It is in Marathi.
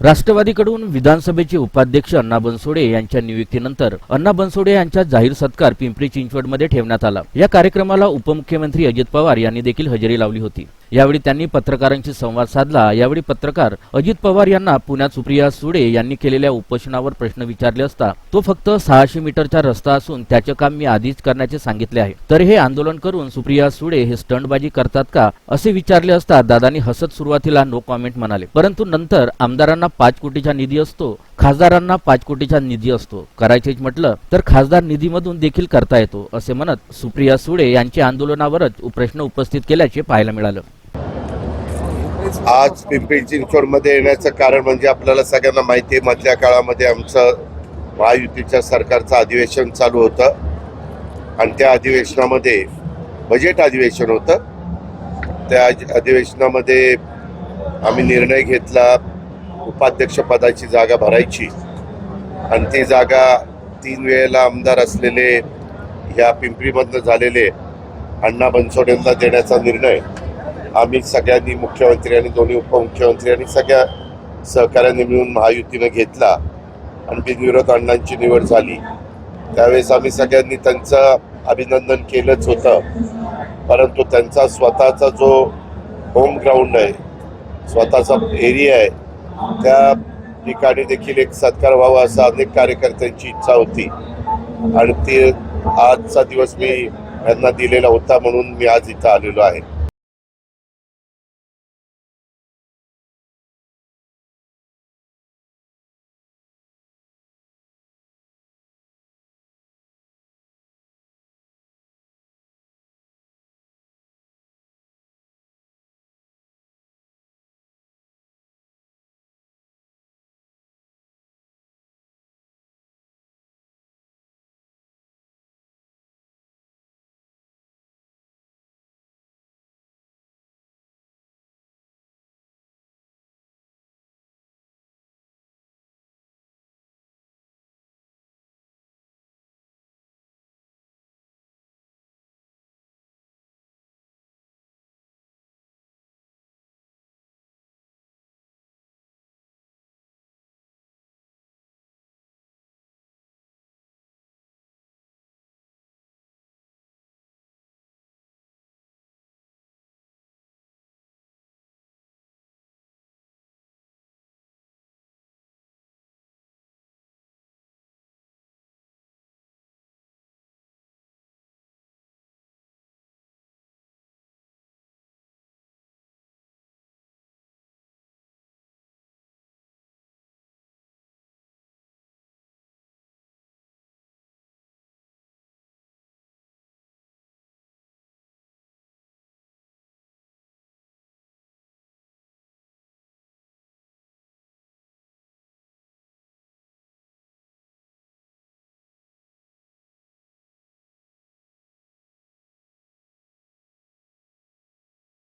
राष्ट्रवादीकडून विधानसभेचे उपाध्यक्ष अण्णा बनसोडे यांच्या नियुक्तीनंतर अण्णा बनसोडे यांचा जाहीर सत्कार पिंपरी चिंचवडमध्ये ठेवण्यात आला. या कार्यक्रमाला उपमुख्यमंत्री अजित पवार यांनी देखील हजेरी लावली होती. यावेळी त्यांनी पत्रकारांशी संवाद साधला. यावेळी पत्रकार अजित पवार यांना पुण्यात सुप्रिया सुडे यांनी केलेल्या उपोषणावर प्रश्न विचारले असता तो फक्त सहाशे मीटरचा रस्ता असून त्याचे काम मी आधीच करण्याचे सांगितले आहे. तर हे आंदोलन करून सुप्रिया सुडे हे स्टंटबाजी करतात का असे विचारले असता दादांनी हसत सुरुवातीला नो कॉमेंट म्हणाले. परंतु नंतर आमदारांना पाच कोटीचा निधी असतो खासदारांना पाच कोटीचा निधी असतो. करायचेच म्हटलं तर खासदार निधीमधून देखील करता येतो असे म्हणत सुप्रिया सुळे यांच्या आंदोलनावरच प्रश्न उपस्थित केल्याचे पाहायला मिळालं. आज पिंपरी चिंचवडमध्ये येण्याचं कारण म्हणजे आपल्याला सगळ्यांना माहिती आहे मधल्या काळामध्ये आमचं महायुतीच्या सरकारचं अधिवेशन चालू होतं. आणि त्या अधिवेशनामध्ये बजेट अधिवेशन होतं. त्या अधिवेशनामध्ये आम्ही निर्णय घेतला उपाध्यक्षपदाची जागा भरायची. आणि ती जागा तीन वेळेला आमदार असलेले ह्या पिंपरीमधनं झालेले अण्णा बनसोडेंना देण्याचा निर्णय आम्ही सगळ्यांनी मुख्यमंत्री आणि दोन्ही उपमुख्यमंत्री आणि सगळ्या सहकाऱ्यांनी मिळून महायुतीनं घेतला. आणि बिनविरोध अण्णांची निवड झाली. त्यावेळेस आम्ही सगळ्यांनी त्यांचं अभिनंदन केलंच होतं. परंतु त्यांचा स्वतःचा जो होम ग्राउंड आहे स्वतःचा एरिया आहे त्या ठिकाणी देखील एक सत्कार व्हावा असा अनेक कार्यकर्त्यांची इच्छा होती. आणि ते आजचा दिवस मी यांना दिलेला होता म्हणून मी आज इथं आलेलो आहे.